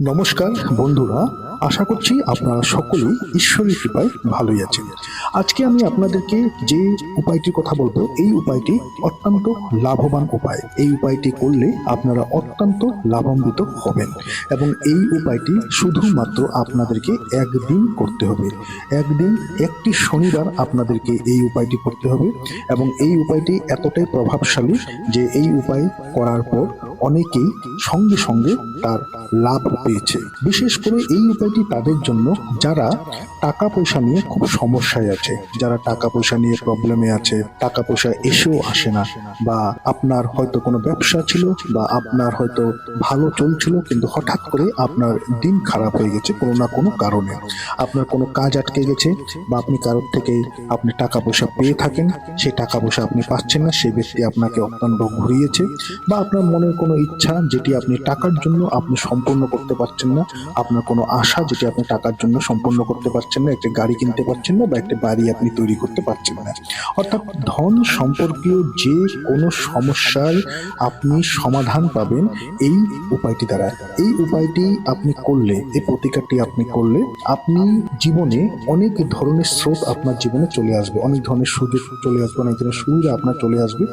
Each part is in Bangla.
নমস্কার বন্ধুরা। আশা করছি আপনারা সকলেই ঈশ্বরের কৃপায় ভালোই আছেন। আজকে আমি আপনাদেরকে যে উপায়টির কথা বলব, এই উপায়টি অত্যন্ত লাভবান উপায়। এই উপায়টি করলে আপনারা অত্যন্ত লাভান্বিত হবেন এবং এই উপায়টি শুধুমাত্র আপনাদেরকে একদিন করতে হবে। একদিন, একটি শনিবার আপনাদেরকে এই উপায়টি করতে হবে এবং এই উপায়টি এতটাই প্রভাবশালী যে এই উপায় করার পর অনেকেই সঙ্গে সঙ্গে তার লাভ পেয়েছে। বিশেষ করে এই উপায়টি তাদের জন্য যারা টাকা পয়সা নিয়ে খুব সমস্যায় আছে। যারা টাকা পয়সা নিয়ে প্রবলেমে আছে টাকা পয়সা এসেও আসে না। বা আপনার হয়তো কোনো ব্যবসা ছিল বা আপনার হয়তো ভালো চলছিল, কিন্তু হঠাৎ করে আপনার দিন খারাপ হয়ে গেছে কোনো না কোনো কারণে। আপনার কোনো কাজ আটকে গেছে বা আপনি কারোর থেকে আপনি টাকা পয়সা পেয়ে থাকেন, সেই টাকা পয়সা আপনি পাচ্ছেন না, সেই ব্যক্তি আপনাকে অত্যন্ত ঘুরিয়েছে বা আপনার মনের কোনো ইচ্ছা যেটি আপনি টাকার জন্য আপনি সম্পূর্ণ করতে পারছেন না, আপনার কোনো আশা যেটি আপনি টাকার জন্য সম্পূর্ণ করতে পারছেন না, একটা গাড়ি কিনতে পারছেন না বা একটা বাড়ি আপনি তৈরি করতে পারছেন না। অর্থাৎ ধন সম্পর্কীয় যে কোনো সমস্যার আপনি সমাধান পাবেন এই উপায়টি দ্বারা। এই উপায়টি আপনি করলে, এই প্রতিকারটি আপনি করলে আপনি জীবনে অনেক ধরনের স্রোত আপনার জীবনে চলে আসবে। অনেক ধরনের সুযোগ চলে আসবে, অনেক ধরনের সুবিধা আপনার চলে আসবে।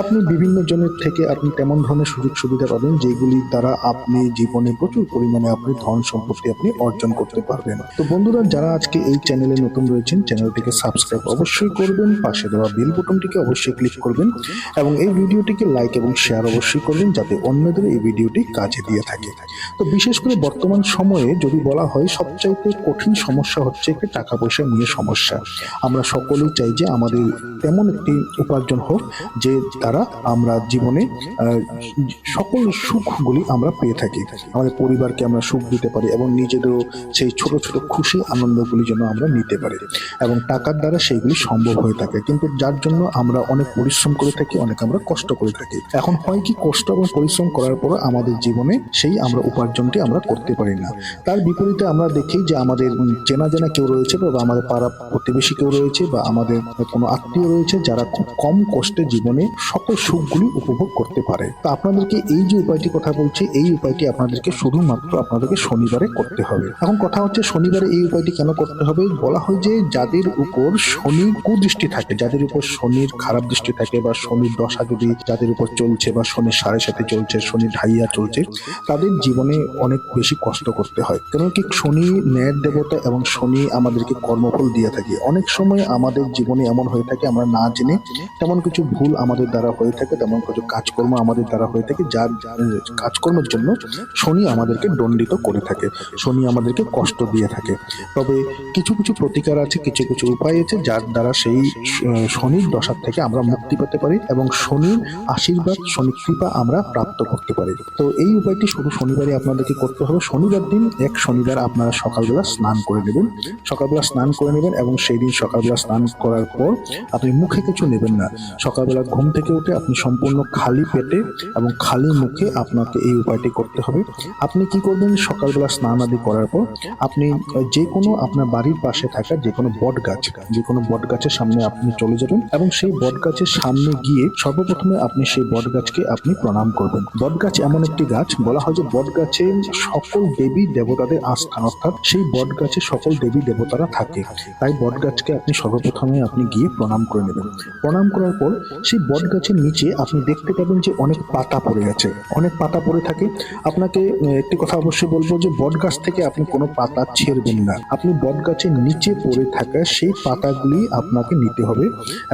আপনি বিভিন্ন জনের থেকে আপনি তেমন ধরনের সুযোগ সুবিধা পাবেন যেগুলির দ্বারা আপনি জীবনে প্রচুর পরিমাণে আপনি ধন সম্পত্তি আপনি অর্জন করতে পারবেন তো বন্ধুরা, যারা আজকে এই চ্যানেলে নতুন রয়েছেন, চ্যানেলটিকে সাবস্ক্রাইব অবশ্যই করবেন, পাশে দেওয়া বেল বটনটিকে অবশ্যই ক্লিক করবেন এবং এই ভিডিওটিকে লাইক এবং শেয়ার অবশ্যই করবেন যাতে অন্যদের এই ভিডিওটি কাজে দিয়ে থাকে। তো বিশেষ করে বর্তমান সময়ে যদি বলা হয়, সবচাইতে কঠিন সমস্যা হচ্ছে একটি টাকা পয়সা নিয়ে সমস্যা। আমরা সকলেই চাই যে আমাদের তেমন একটি উপার্জন হোক যে দ্বারা আমরা জীবনে সকল সুখগুলি আমরা পেয়ে থাকি। আমাদের পরিবারকে আমরা সুখ দিতে পারি এবং নিজেদেরও সেই ছোট ছোট খুশি আনন্দগুলি যেন আমরা নিতে পারি এবং টাকার দ্বারা সেইগুলি সম্ভব হয়ে থাকে। কিন্তু যার জন্য আমরা অনেক পরিশ্রম করে থাকি, অনেক আমরা কষ্ট করে থাকি। এখন হয় কি কষ্ট এবং পরিশ্রম করার পর আমাদের জীবনে সেই আমরা উপার্জনটি আমরা করতে পারি না। তার বিপরীতে আমরা দেখি যে আমাদের চেনা জানা কেউ রয়েছে বা আমাদের পাড়া প্রতিবেশী কেউ রয়েছে বা আমাদের কোনো আত্মীয় রয়েছে যারা খুব কম কষ্টে জীবনে সকল সুখগুলি উপভোগ করতে পারে। তো আপনাদেরকে এই যে উপায়টি কথা বলছি, এই উপায়টি আপনাদেরকে শুধুমাত্র আপনাদেরকে শনিবারে করতে হবে। এখন কথা হচ্ছে শনিবারে এই উপায়টি কেন করতে হবে? বলা হয় যে যাদের উপর শনি কুদৃষ্টি থাকে, যাদের উপর শনির খারাপ দৃষ্টি থাকে বা শনির দশা যদি যাদের উপর চলছে বা শনির সাড়ে সাথে চলছে, শনি ঢাইয়া চলছে, তাদের জীবনে অনেক বেশি কষ্ট করতে হয়। কেন কি শনি ন্যায়ের দেবতা এবং শনি আমাদেরকে কর্মফল দিয়ে থাকে। অনেক সময় আমাদের জীবনে এমন হয়ে থাকে, আমরা না জেনে তেমন কিছু ভুল আমাদের দ্বারা হয়ে থাকে, তেমন কিছু কাজকর্ম আমাদের দ্বারা হয়ে থাকে, যার কাজকর্মের জন্য শনি আমাদেরকে দণ্ডিত করে থাকে। শনি আমাদেরকে কষ্ট দিয়ে থাকে। তবে কিছু কিছু প্রতিকার আছে, কিছু কিছু উপায় আছে, যার দ্বারা সেই শনির দশার থেকে আমরা মুক্তি পেতে পারি এবং শনির আশীর্বাদ শনি কৃপা আমরা প্রাপ্ত করতে পারি। তো এই উপায়টি শুধু শনিবারে আপনাদেরকে করতে হবে। শনিবার দিন, এক শনিবার আপনারা সকালবেলা স্নান করে নেবেন। সকালবেলা স্নান করে নেবেন এবং সেই দিন সকালবেলা স্নান করার পর আপনি মুখে কিছু নেবেন না। সকালবেলা ঘুম থেকে উঠে আপনি সম্পূর্ণ খালি পেটে এবং খালি মুখে আপনাকে এই উপায়টি করতে হবে। আপনি কি করবেন? সকালবেলা স্নান আদি করার পর আপনি যে কোনো আপনার বাড়ির পাশে থাকা যে কোনো বট গাছ যে কোনো বট গাছের সামনে আপনি চলে যাবেন এবং সেই বট গাছের সামনে গিয়ে সর্বপ্রথমে আপনি সেই বট গাছকে আপনি প্রণাম করবেন। বট গাছ এমন একটি গাছ, বলা হয় যে বট গাছে সকল দেবী দেবতাদের আস্থান অর্থাৎ সেই বট গাছে সকল দেবী দেবতারা থাকে। তাই বট গাছকে আপনি সর্বপ্রথমে আপনি গিয়ে প্রণাম করে নেবেন। প্রণাম করার পর সেই বট গাছের নিচে আপনি দেখতে পাবেন যে অনেক পাতা পড়ে আছে। অনেক পাতা পড়ে থাকে। আপনাকে একটি কথা অবশ্যই বলব যে বট গাছ থেকে আপনি কোনো পাতা ছেড়বেন না। আপনি বট গাছের নিচে পড়ে থাকা সেই পাতাগুলি আপনাকে নিতে হবে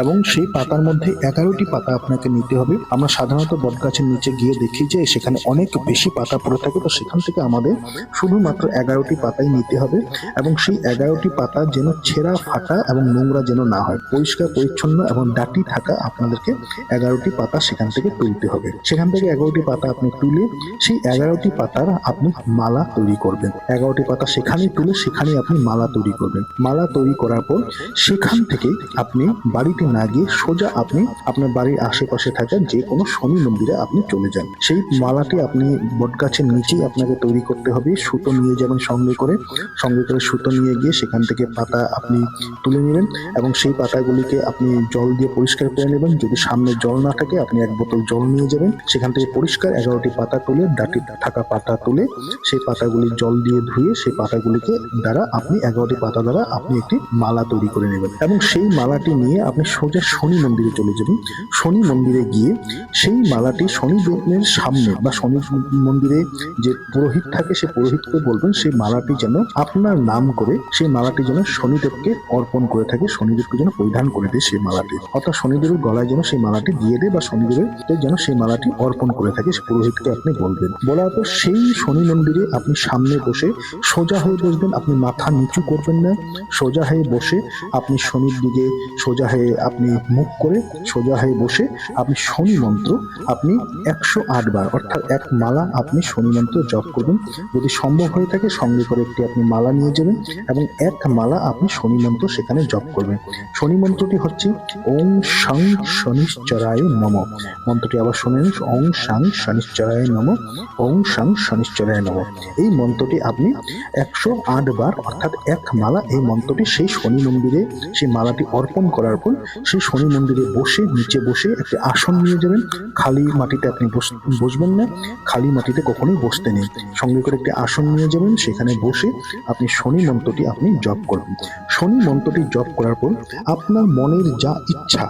এবং সেই পাতার মধ্যে এগারোটি পাতা আপনাকে নিতে হবে। আমরা সাধারণত বট গাছের নিচে গিয়ে দেখি যে সেখানে অনেক বেশি পাতা পড়ে থাকে, তো সেখান থেকে আমাদের শুধুমাত্র এগারোটি পাতাই নিতে হবে এবং সেই এগারোটি পাতা যেন ছেঁড়া, ফাটা এবং নোংরা যেন না হয়, পরিষ্কার, পরিচ্ছন্ন এবং ডাটি থাকা আপনাদেরকে এগারোটি পাতা সেখান থেকে তুলতে হবে। সেখান থেকে এগারোটি পাতা আপনি তুলে সেই এগারোটি পাতার আপনি মালা তৈরি করবেন। এগারো এগারোটি পাতা সেখানেই তুলে সেখানে আপনি মালা তৈরি করবেন। মালা তৈরি করার পর সেখান থেকে আপনি বাড়িতে না গিয়ে সোজা আপনি আপনার বাড়ির আশেপাশে থাকা যে কোনো শনি মন্দিরে আপনি চলে যান। সেই মালাটি আপনি বটগাছের নিচেই আপনাকে তৈরি করতে হবে। সুতো নিয়ে যাবেন সঙ্গে করে। সঙ্গে করে সুতো নিয়ে গিয়ে সেখান থেকে পাতা আপনি তুলে নেবেন এবং সেই পাতাগুলিকে আপনি জল দিয়ে পরিষ্কার করে নেবেন। যদি সামনে জল না থাকে, আপনি এক বোতল জল নিয়ে যাবেন। সেখান থেকে পরিষ্কার এগারোটি পাতা তুলে, ডাটি থাকা পাতা তুলে সেই পাতাগুলি জল দিয়ে ধুয়ে সেই পাতাগুলিকে দ্বারা আপনি এগারোটি পাতা দ্বারা আপনি একটি মালা তৈরি করে নেবেন। এবং সেই মালাটি নিয়ে আপনি সোজা শনি মন্দিরে চলে যাবেন। শনি মন্দিরে গিয়ে সেই মালাটি শনিদেবের সামনে বা শনি মন্দিরে যে পুরোহিত থাকে, সে পুরোহিতকে বলবেন সেই মালাটি যেন আপনার নাম করে সেই মালাটি যেন শনিদেবকে অর্পণ করে থাকে, শনিদেবকে যেন পরিধান করে দেয় সেই মালাটি। অর্থাৎ শনিদেবের গলায় যেন সেই মালাটি দিয়ে দেয় বা শনিদেবের যেন সেই মালাটি অর্পণ করে থাকে, সে পুরোহিতকে আপনি বলবেন। বলার পর সেই শনি মন্দিরে আপনি সামনে বসে সোজা হয়ে বসবেন আপনি মাথা নিচু করবেন না। সোজা হয়ে বসে আপনি শনির দিকে, সোজা হয়ে আপনি মুখ করে, সোজা হয়ে বসে আপনি শনি মন্ত্র আপনি একশো আট বার, অর্থাৎ এক মালা আপনি শনি মন্ত্র জপ করবেন। যদি সম্ভব হয়ে থাকে সঙ্গে করে একটি আপনি মালা নিয়ে যাবেন এবং এক মালা আপনি শনি মন্ত্র সেখানে জপ করবেন। শনি মন্ত্রটি হচ্ছে ওং সাং শনিশ্চরায় নম। মন্ত্রটি আবার শুনে নিন ওং সাং শনিশ্চরায় নম, ওং সাং শনিশ্চরায় নম। এই মন্ত্রটি আপনি একশো আট বার, অর্থাৎ এক মালা এই মন্ত্রটি সেই শনি মন্দিরে, সেই মালাটি অর্পণ করার পর সেই শনি মন্দিরে বসে, নিচে বসে একটি আসন নিয়ে যাবেন। খালি মাটিতে আপনি বস- বসবেন না, খালি মাটিতে কখনোই বসতে নেই। সঙ্গে করে একটি আসন নিয়ে যাবেন, সেখানে বসে আপনি শনি মন্ত্রটি আপনি জপ করবেন। শনি মন্ত্রটি জপ করার পর আপনার মনের যা ইচ্ছা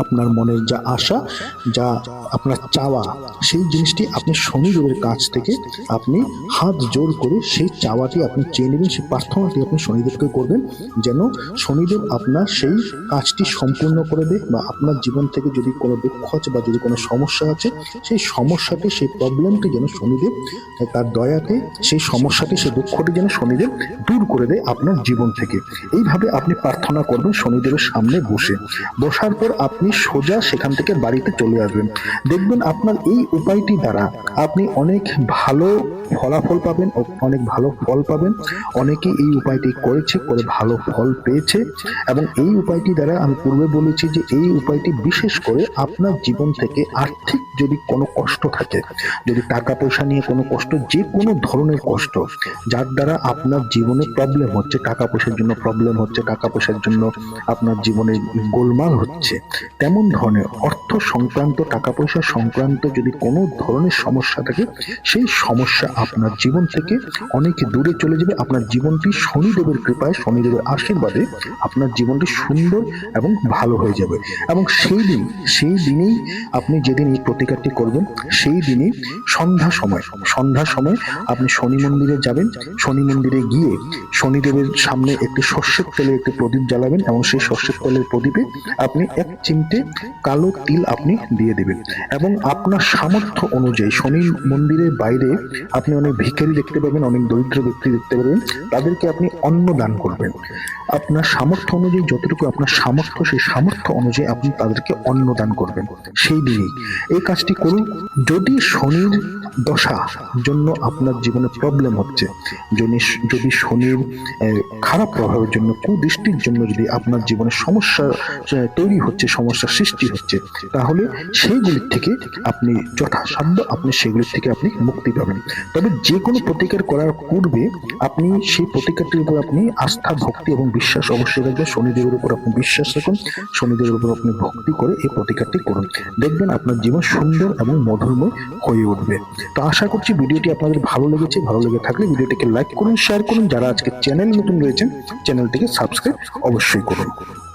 আপনার মনের যা আশা, যা আপনার চাওয়া, সেই জিনিসটি আপনি শনিদেবের কাছ থেকে আপনি হাত জোর করে সেই চাওয়াটি আপনি চেয়ে নেবেন, সেই প্রার্থনাটি আপনি শনিদেবকে করবেন যেন শনিদেব আপনার সেই কাজটি সম্পূর্ণ করে দেয় বা আপনার জীবন থেকে যদি কোনো দুঃখ আছে বা যদি কোনো সমস্যা আছে, সেই সমস্যাটি, সেই প্রবলেমটি যেন শনিদেব তার দয়াতে সেই সমস্যাটি, সেই দুঃখটি যেন শনিদেব দূর করে দেয় আপনার জীবন থেকে। এইভাবে আপনি প্রার্থনা করবেন শনিদেবের সামনে বসে। বসার পর আপনি সোজা সেখান থেকে বাড়িতে চলে আসবেন। দেখবেন আপনার এই উপায়টি দ্বারা আপনি অনেক ভালো ফলাফল পাবেন অনেক ভালো ফল পাবেন। অনেকে এই উপায়টি করেছে, করে ভালো ফল পেয়েছে এবং এই উপায়টি দ্বারা আমি পূর্বে বলেছি যে এই উপায়টি বিশেষ করে আপনার জীবন থেকে আর্থিক যদি কোনো কষ্ট থাকে, যদি টাকা পয়সা নিয়ে কোনো কষ্ট, যে কোনো ধরনের কষ্ট, যার দ্বারা আপনার জীবনে প্রবলেম হচ্ছে টাকা পয়সার জন্য প্রবলেম হচ্ছে টাকা পয়সার জন্য আপনার জীবনে গোলমাল হচ্ছে তেমন ধরনের অর্থ সংক্রান্ত টাকা পয়সা সংক্রান্ত যদি কোনো ধরনের সমস্যা থাকে, সেই সমস্যা আপনার জীবন থেকে অনেক দূরে চলে যাবে। আপনার জীবনটি শনিদেবের কৃপায়, শনিদেবের আশীর্বাদে আপনার জীবনটি সুন্দর এবং ভালো হয়ে যাবে। এবং সেই দিন, সেই দিনেই আপনি যেদিন এই প্রতিকারটি করবেন, সেই দিনই সন্ধ্যা সময় সন্ধ্যা সময় আপনি শনি মন্দিরে যাবেন। শনি মন্দিরে গিয়ে শনিদেবের সামনে একটি সর্ষের তেলের একটি প্রদীপ জ্বালাবেন এবং সেই সর্ষের তেলের প্রদীপে আপনি এক চিমটে কালো তিল আপনি দিয়ে দেবেন। এবং আপনার সামর্থ্য অনুযায়ী শনি মন্দিরের বাইরে আপনি অনেক ভিখারি দেখতে পাবেন, অনেক দরিদ্র ব্যক্তি দেখতে পাবেন, তাদেরকে আপনি অন্ন দান করবেন। আপনার সামর্থ্য অনুযায়ী যতটুকু আপনার সামর্থ্য, সেই সামর্থ্য অনুযায়ী আপনি তাদেরকে অন্ন দান করবেন। সেই দিনই। এই কাজটি করুন। যদি শনির দশা, জন্য আপনার জীবনে প্রবলেম হচ্ছে। যদি যদি শনির খারাপ প্রভাবের জন্য, কুদৃষ্টির জন্য যদি আপনার জীবনে সমস্যা তৈরি হচ্ছে, সমস্যা সৃষ্টি হচ্ছে, তাহলে সেইগুলির থেকে আপনি যথাসাধ্য আপনি সেগুলির থেকে আপনি মুক্তি পাবেন। তবে যে কোনো প্রতিকার করার পূর্বে আপনি সেই প্রতিকারটির উপর আপনি আস্থা, ভক্তি এবং বিশ্বাস অবশ্যই রাখবেন। শনিদেবের উপর আপনি বিশ্বাস রাখুন, শনিদেবের উপর আপনি ভক্তি করে এই প্রতিকারটি করুন। দেখবেন আপনার জীবন সুন্দর এবং মধুরময় হয়ে উঠবে। তো আশা করছি ভিডিওটি আপনাদের ভালো লেগেছে। ভালো লেগে থাকলে ভিডিওটিকে লাইক করুন শেয়ার করুন। যারা আজকে চ্যানেল নতুন রয়েছেন চ্যানেলটিকে সাবস্ক্রাইব অবশ্যই করুন।